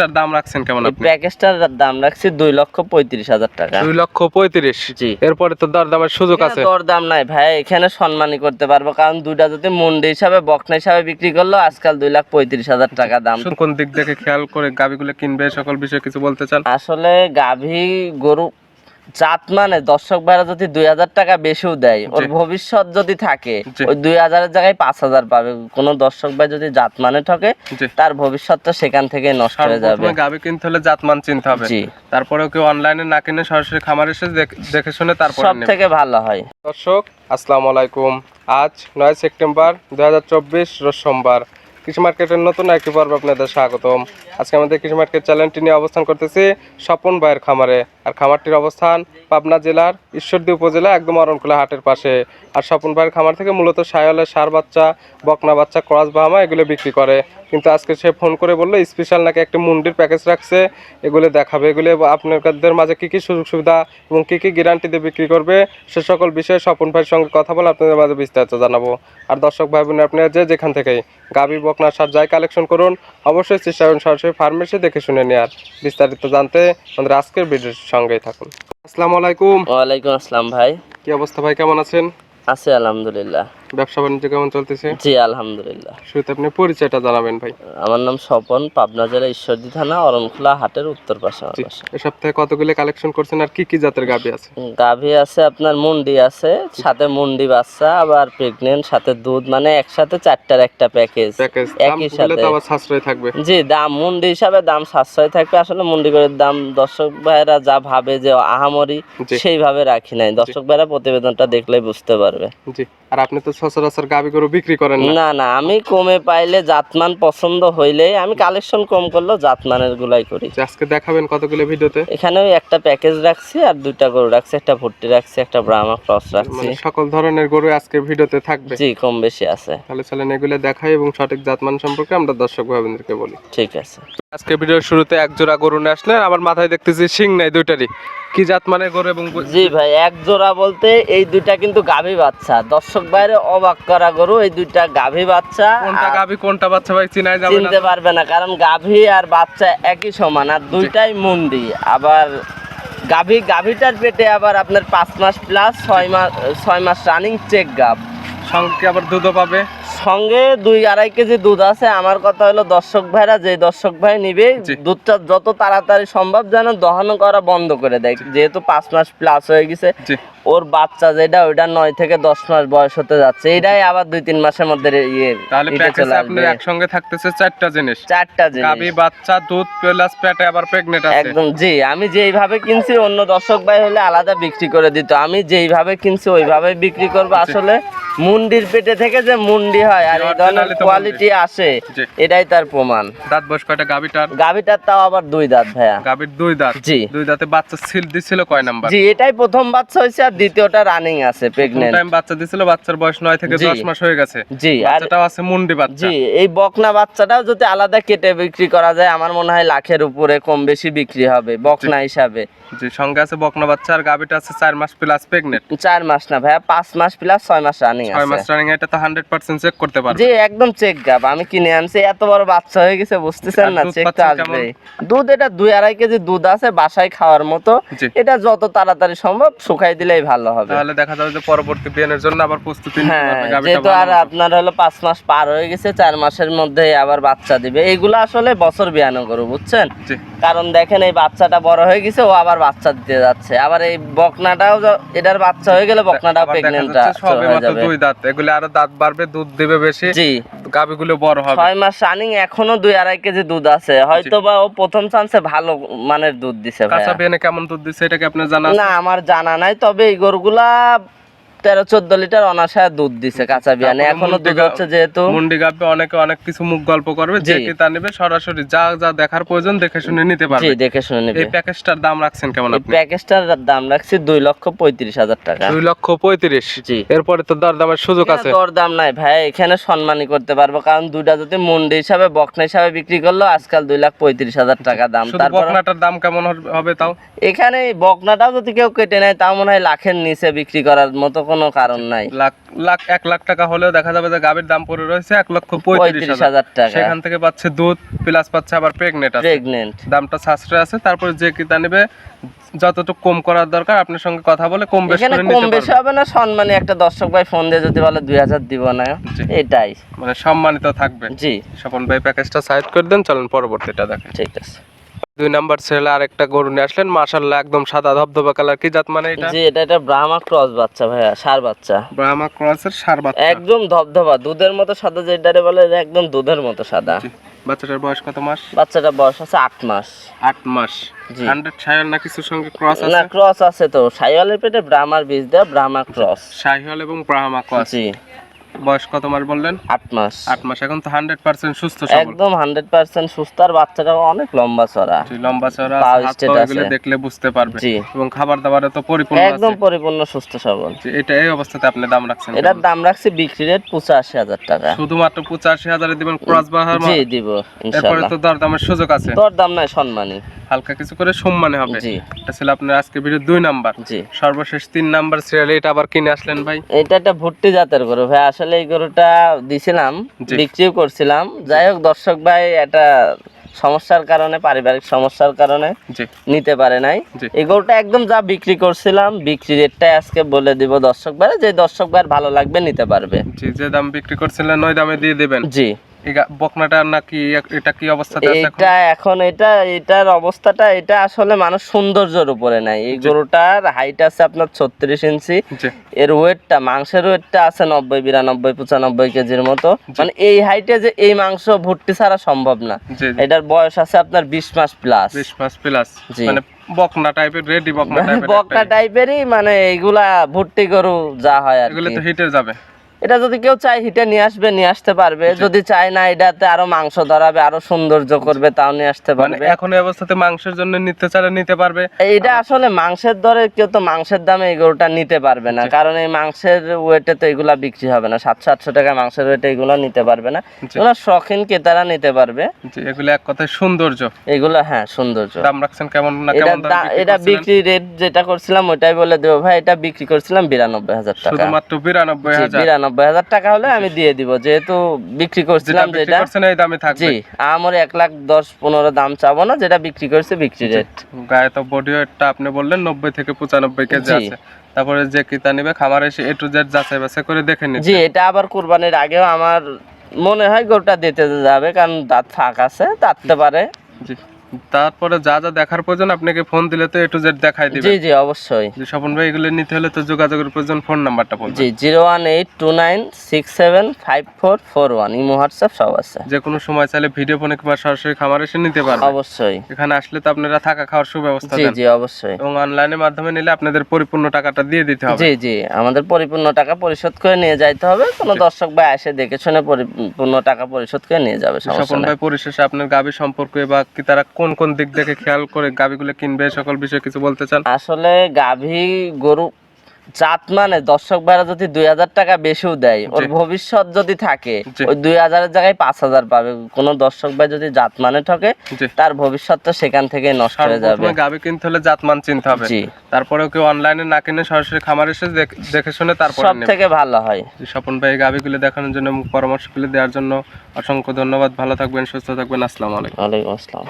প্যাকেজটার দাম রাখছেন কেমন আপনি? প্যাকেজটার দাম রাখছি দুই লক্ষ পঁয়ত্রিশ হাজার টাকা। দুই লক্ষ পঁয়ত্রিশ? জি। এরপরে তো দরদামের সুযোগ আছে। দর দাম নাই। ভাই এখানে সম্মানই করতে পারব কারণ দুইটা যদি মন্ডি হিসাবে বকনা হিসাবে বিক্রি করল আজকাল দুই লাখ পঁয়ত্রিশ হাজার টাকা দাম। কোন দিক থেকে খেয়াল করে গাবিগুলো কিনবে সকল বিষয়ে কিছু বলতে চান? আসলে গাভী গরু জাত মানে দর্শক ভাইরা যদি দুই হাজার টাকা বেশিও দেয় ওর ভবিষ্যৎ যদি থাকে ওই দুই হাজারের জায়গায় পাঁচ হাজার পাবে। কোনো দর্শক ভাই যদি জাত মানে ঠকে তার ভবিষ্যৎটা সেখান থেকে নষ্ট হয়ে যাবে। গাবি কিনতে হলে জাতমান চিনতে হবে। জি। তারপরেও কেউ অনলাইনে না কিনে সরাসরি খামার এসে দেখে শুনে তারপরে সব থেকে ভালো হয়। দর্শক আসসালামু আলাইকুম। আজ নয় সেপ্টেম্বর দু হাজার চব্বিশ রোজ সোমবার। কৃষি মার্কেটের নতুন একটি পর্ব আপনাদের স্বাগতম। আজকে আমাদের কৃষি মার্কেট চ্যানেলটি নিয়ে অবস্থান করতেছি স্বপন ভাইয়ের খামারে। আর খামারটির অবস্থান পাবনা জেলার ঈশ্বরদী উপজেলা, একদম অরণকুলা হাটের পাশে। আর স্বপন ভাইয়ের খামার থেকে মূলত সায়লের সার বাচ্চা, বকনা বাচ্চা, ক্রস বাহামা এগুলো বিক্রি করে। কিন্তু আজকে সে ফোন করে বলল, স্পেশাল নাকি একটি মুন্ডির প্যাকেজ রাখছে, এগুলো দেখাবে। এগুলো আপনাদের মাঝে কি কি সুযোগ সুবিধা এবং কী কী গ্যারান্টি দিয়ে বিক্রি করবে? সে সকল বিষয়ে স্বপন ভাইয়ের সঙ্গে কথা বলে আপনাদের মাঝে বিস্তারিত জানাব। আর দর্শক ভাই বোন আপনারা যে যেখান থেকেই গাবি বকনা সার যাই কালেকশন করুন অবশ্যই চেষ্টা করুন সরাসরি ফার্মেসি দেখে শুনে নেওয়ার বিস্তারিত জানতে আমাদের আজকের ভিডিওর সঙ্গেই থাকুন। আসসালামু আলাইকুম। ওয়ালাইকুম আসসালাম ভাই। কি অবস্থা ভাই কেমন আছেন? আছে আলহামদুলিল্লাহ। ব্যবসা বাণিজ্য কেমন চলতেছে? জি আলহামদুলিল্লাহ। শুরুতে আপনি পরিচয়টা জানাবেন ভাই। আমার নাম স্বপন পাবনা জেলা ঈশ্বরদী থানা অরণখোলা হাটের উত্তর পাশে আমার বাসা। এ সপ্তাহে কতগুলো কালেকশন করছেন আর কি কি জাতের গাবি আছে? গাভী আছে আপনার মুন্ডি আছে সাথে মুন্ডি বাচ্চা আবার প্রেগনেন্ট সাথে দুধ মানে একসাথে চারটার একটা প্যাকেজ একই সাথে। আবার সাশ্রয় থাকবে। জি দাম মুন্ডি হিসাবে দাম সাশ্রয় থাকবে। আসলে মুন্ডি করে দাম দর্শক ভাইরা যা ভাবে যে আহামরি জি। সেইভাবে রাখি নাই। দর্শক ভাইরা প্রতিবেদনটা দেখলেই বুঝতে পারবে। জি আর আপনি তো সচরাচর গাবি গরু বিক্রি করেন না। না আমি কমে পাইলে জাতমান পছন্দ হইলে আমি কালেকশন কম করলেও জাতমানের গুলাই করি। আজকে দেখাবেন কতগুলো ভিডিওতে? এখানে একটা প্যাকেজ রাখছি আর দুইটা গরু রাখছি একটা ভর্তি রাখছি একটা ব্রাহ্মা ক্রস রাখছি। মানে সকল ধরনের গরু আজকে ভিডিওতে থাকবে। জি কম বেশি আছে। তাহলে চলেন এগুলো দেখাই এবং সঠিক জাতমান সম্পর্কে আমরা দর্শক ভাইদেরকে বলি। ঠিক আছে। আজকে ভিডিওর শুরুতে এক জোড়া গরু নিয়ে আসলেন আমার মাথায় দেখতেছি শিং নাই দুইটারই। কি জাত জাতমানের গরু এবং জি ভাই এক জোড়া বলতে এই দুইটা কিন্তু গাভী বাচ্চা। দর্শক বাইরে অবাক করা গরু এই দুইটা গাভী বাচ্চা। কোনটা গাভী কোনটা বাচ্চা ভাই চিনাই যাবে না। চিনতে পারবে না কারণ গাভী আর বাচ্চা একই সমান আর দুইটাই মুন্ডি। আবার গাভী গাভীটার পেটে আবার আপনার পাঁচ মাস প্লাস ছয় মাস ছয় মাস রানিং চেক গাভ। সঙ্গে আবার দুধও পাবে? সঙ্গে দুই আড়াই কেজি দুধ আছে। আমার কথা হলো দর্শক ভাইরা যে দর্শক ভাই নিবে দুধটা যত তাড়াতাড়ি সম্ভব যেন দহন করা বন্ধ করে দেয়। যেহেতু পাঁচ মাস প্লাস হয়ে গেছে ওর বাচ্চা যেটা ওইটা নয় থেকে দশ মাস বয়স হতে যাচ্ছে। এটাই আবার দুই তিন মাসের মধ্যে ইয়ে তাহলে প্যাকেজে একসঙ্গে থাকতেছে চারটা জিনিস। চারটা গাবি জিনিস বাচ্চা দুধ প্লাস পেটে আবার প্রেগনেন্ট আছে। একদম জি। আমি যেইভাবে কিনছি অন্য দর্শক ভাই হলে আলাদা বিক্রি করে দিত। আমি যেইভাবে কিনছি ওইভাবে বিক্রি করব আসলে। মুন্ডির পেটে থেকে যে মুন্ডি হয় আর এই ধরনের কোয়ালিটি আসে এটাই তার প্রমাণ। দাঁত বয়স কয়টা গাবিটার গাভিটার তাও আবার দুই দাঁত ভাইয়া। গাবির দুই দাঁত? জি। দুই দাঁতে বাচ্চা সিল দিছিল কয় নাম্বার? জি এটাই প্রথম বাচ্চা হয়েছে আর দ্বিতীয়টা রানিং আছে প্রেগনেন্ট টাইম বাচ্চা দিছিল বাচ্চার বয়স নয় থেকে জি। দশ মাস হয়ে গেছে। জি আর বাচ্চাটাও আছে মুন্ডি বাচ্চা। জি এই বকনা বাচ্চাটাও যদি আলাদা কেটে বিক্রি করা যায় আমার মনে হয় লাখের উপরে কম বেশি বিক্রি হবে বকনা হিসাবে। জি সঙ্গে আছে বকনা বাচ্চা আর গাবিটা আছে চার মাস প্লাস প্রেগনেন্ট চার মাস না ভাইয়া পাঁচ মাস প্লাস ছয় মাস রানিং ছয় মাস রানিং এটা তো হান্ড্রেড পার্সেন্ট চেক করতে পারবে। জি একদম চেক গাব। আমি কিনে আনছি এত বড় বাচ্চা হয়ে গেছে বুঝতেছেন না? চেক তো আসবে দুধ এটা দুই আড়াই কেজি দুধ আছে বাসায় খাওয়ার মতো। এটা যত তাড়াতাড়ি সম্ভব শুকাই দিলেই ভালো হবে। তাহলে দেখা যাবে যে পরবর্তী জন্য আবার প্রস্তুতি নিতে হ্যাঁ পারবে যেহেতু আর আপনার হলো পাঁচ মাস পার হয়ে গেছে চার মাসের মধ্যে আবার বাচ্চা দিবে। এইগুলো আসলে বছর বিয়ানো করো বুঝছেন? কারণ দেখেন এই বাচ্চাটা বড় হয়ে গেছে ও আবার বাচ্চা দিতে যাচ্ছে। আবার এই বকনাটাও এটার বাচ্চা হয়ে গেলে বকনাটাও সবে মাত্র দুই দাঁত এগুলো আরও দাঁত বাড়বে দুধ দিবে বেশি জি। গাবিগুলো বড় হবে। ছয় মাস রানিং এখনও দুই আড়াই কেজি দুধ আছে। হয়তো বা ও প্রথম চান্সে ভালো মানের দুধ দিছে কাঁচা বেনে কেমন দুধ দিচ্ছে এটা কি আপনার জানা না আমার জানা নাই তবে এই গরুগুলা তেরো চোদ্দ লিটার অনাশায় দুধ দিছে কাঁচা বিয়ানে। এখনও দুধ হচ্ছে যেহেতু মুন্ডি গাবে অনেকে অনেক কিছু মুখ গল্প করবে। যে কি তা নেবে সরাসরি যা যা দেখার প্রয়োজন দেখে শুনে নিতে পারবে। জি দেখে শুনে নিবে। এই প্যাকেজটার দাম রাখছেন কেমন আপনি? প্যাকেজটার দাম রাখছি দুই লক্ষ পঁয়ত্রিশ হাজার টাকা। দুই লক্ষ পঁয়ত্রিশ। জি। এরপরে তো দরদামের সুযোগ আছে। দর দাম নাই। ভাই এখানে সম্মানই করতে পারব। কারণ দুইটা যদি মুন্ডি হিসাবে বকনা হিসাবে বিক্রি করল আজকাল দুই লাখ পঁয়ত্রিশ হাজার টাকা দাম। তারপর বকনাটার দাম কেমন হবে- হবে তাও? এখানে বকনাটাও যদি কেউ কেটে নেয় তাও মনে হয় লাখের নিচে বিক্রি করার মতো কোনো কারণ নাই। লাখ লাখ এক লাখ টাকা হলেও দেখা যাবে যে গাভীর দাম পড়ে রয়েছে এক লক্ষ পঁয়ত্রিশ হাজার। টাকা। সেখান থেকে পাচ্ছে দুধ প্লাস পাচ্ছে আবার প্রেগনেন্ট প্রেগনেন্ট দামটা সাশ্রয় আছে তারপরে যে কিতা নেবে যতটুকু কম করার দরকার আপনার সঙ্গে কথা বলে কম বেশি করে কম বেশি হবে না সম্মানী একটা দর্শক ভাই ফোন দিয়ে যদি বলে দুই হাজার দিব না এটাই। মানে সম্মানিত থাকবে জি। স্বপন ভাই প্যাকেজটা সাইড করে দেন চলেন পরবর্তীটা দেখেন। ঠিক আছে। দুই নাম্বার ছেলে আরেকটা গরু নিয়ে আসলেন। মাশাল্লাহ একদম সাদা ধবধবা কালার। কি জাত মানে এটা? জি এটা একটা ব্রাহ্মা ক্রস বাচ্চা ভাইয়া সার বাচ্চা। ব্রাহ্মা ক্রসের সার বাচ্চা। একদম ধবধবা দুধের মতো সাদা যেটারে বলে একদম দুধের মতো সাদা। বাচ্চাটার বয়স কত মাস? বাচ্চাটা বয়স আছে আট মাস। আট মাস। জি। হান্ড্রেড ছায়াল না কিছুর সঙ্গে ক্রস আছে? না ক্রস আছে তো। সাইওয়ালের পেটে ব্রাহ্মার বীজ দেওয়া ব্রাহ্মা ক্রস শাহিওয়াল এবং ব্রাহ্মা ক্রস জি। বয়স কত মাস বললেন? আট মাস। আট মাস। এখন তো হান্ড্রেড পার্সেন্ট সুস্থ একদম হান্ড্রেড পার্সেন্ট সুস্থ আর বাচ্চাটা অনেক লম্বা চড়া। লম্বা আছে। দেখলে বুঝতে পারবে। এবং খাবার দাবারে তো পরিপূর্ণ একদম পরিপূর্ণ সুস্থ সবল। এটা এই অবস্থাতে আপনি দাম রাখছেন এটার দাম রাখছি বিক্রি রেট পঁচাশি হাজার টাকা। শুধুমাত্র পঁচাশি হাজারে দিবেন ক্রস বাহার জি দিব এরপরে তো দরদামের সুযোগ আছে। তোর দাম নাই সম্মানী হালকা কিছু করে সম্মানে হবে। এটা ছিল আপনার আজকে ভিডিও দুই নাম্বার। সর্বশেষ তিন নাম্বার সিরিয়ালে এটা আবার কিনে আসলেন ভাই? এটা একটা ভুট্টি জাতের গরু। ভাই আসলে এই গরুটা দিছিলাম বিক্রিও করছিলাম। যাই হোক দর্শক ভাই এটা সমস্যার কারণে পারিবারিক সমস্যার কারণে নিতে পারে নাই। এই গরুটা একদম যা বিক্রি করছিলাম বিক্রি রেটটাই আজকে বলে দিব দর্শক ভাই যে দর্শক ভাই ভালো লাগবে নিতে পারবে। জি যে দাম বিক্রি করছিলেন ওই দামে দিয়ে দিবেন। জি। বকনাটা নাকি এটা কি অবস্থাতে আছে এটা এখন এটা এটার অবস্থাটা এটা আসলে মানুষ সৌন্দর্যের উপরে নাই এই গরুটার হাইট আছে আপনার ছত্রিশ ইঞ্চি। এর ওয়েটটা মাংসের ওয়েটটা আছে নব্বই বিরানব্বই পঁচানব্বই কেজির মতো। মানে এই হাইটে যে এই মাংস ভর্তি ছাড়া সম্ভব না। এটার বয়স আছে আপনার বিশ মাস প্লাস বিশ মাস প্লাস মানে বকনা টাইপের রেডি বকনা টাইপের টাইপেরই মানে এইগুলা ভর্তি গরু যা হয় আর এগুলো তো হিটে যাবে। এটা যদি কেউ চায় হিটে নিয়ে আসবে নিয়ে আসতে পারবে। যদি চায় না এটাতে আরও মাংস ধরাবে আরও সৌন্দর্য করবে তাও নিয়ে আসতে মানে পারবে। এখন অবস্থাতে মাংসের জন্য নিতে চাইলে নিতে পারবে। এটা আসলে মাংসের দরে কেউ তো মাংসের দামে এই গরুটা নিতে পারবে না। কারণ এই মাংসের ওয়েটে তো এগুলা বিক্রি হবে না। সাতশো আটশো টাকা মাংসের ওয়েটে এগুলো নিতে পারবে না। এগুলো শখিন ক্রেতারা নিতে পারবে। এগুলো এক কথায় সৌন্দর্য। এগুলো হ্যাঁ সৌন্দর্য। দাম রাখছেন কেমন না এটা কেমন এটা বিক্রি রেট যেটা করছিলাম ওইটাই বলে দেবো ভাই। এটা বিক্রি করছিলাম বিরানব্বই হাজার টাকা। শুধুমাত্র বিরানব্বই হাজার। বিরানব্বই হাজার টাকা হলে আমি দিয়ে দিব যেহেতু বিক্রি করছিলাম যেটা। জি আমার এক লাখ দশ পনেরো দাম চাবো না যেটা বিক্রি করছে বিক্রি রেট। গায়ে তো বডি ওয়েটটা আপনি বললেন নব্বই থেকে পঁচানব্বই কেজি আছে। তারপরে যে কিতা নিবে খামার এসে এ টু জেড যাচাই বাছাই করে দেখে নিচ্ছে। জি এটা আবার কুরবানির আগেও আমার মনে হয় গরুটা দিতে যাবে কারণ দাঁত ফাঁক আছে দাঁততে পারে। জি। তারপরে যা যা দেখার প্রয়োজন আপনাকে ফোন দিলে তো এ টু জেড দেখাই দিবে। জি জি অবশ্যই। যে স্বপন ভাই এগুলো নিতে হলে তো যোগাযোগের প্রয়োজন ফোন নাম্বারটা বলবেন। জি zero one eight two nine six seven five four four one imo WhatsApp সব আছে। যে কোনো সময় চাইলে ভিডিও ফোনে কিংবা সরাসরি খামার এসে নিতে পারবেন। অবশ্যই। এখানে আসলে তো আপনারা থাকা খাওয়ার সুব্যবস্থা জি জি অবশ্যই। এবং অনলাইনের মাধ্যমে নিলে আপনাদের পরিপূর্ণ টাকাটা দিয়ে দিতে হবে। জি জি আমাদের পরিপূর্ণ টাকা পরিশোধ করে নিয়ে যাইতে হবে। কোনো দর্শক ভাই এসে দেখে শুনে পরিপূর্ণ টাকা পরিশোধ করে নিয়ে যাবে স্বপন ভাই পরিশেষে আপনার গাভী সম্পর্কে বা কি তারা কোন কোন দিক দেখে খেয়াল করে গাভীগুলো কিনবে সকল বিষয়ে কিছু বলতে চান? আসলে গাভী গরু জাত মানে দর্শক ভাইরা যদি দুই হাজার টাকা বেশিও দেয় ওর ভবিষ্যৎ যদি থাকে ওই দুই হাজারের জায়গায় পাঁচ হাজার পাবে। কোনো দর্শক ভাই যদি জাত মানে ঠকে তার ভবিষ্যৎ তো সেখান থেকে নষ্ট হয়ে যাবে। গাভী কিনতে হলে জাতমান চিনতে হবে। তারপরে কেউ অনলাইনে না কিনে সরাসরি খামার এসে দেখে শুনে তারপরে সব থেকে ভালো হয়। স্বপন ভাই এই গাভীগুলো দেখানোর জন্য পরামর্শগুলো দেওয়ার জন্য অসংখ্য ধন্যবাদ। ভালো থাকবেন সুস্থ থাকবেন। আসসালামু আলাইকুম। ওয়ালাইকুম আসসালাম।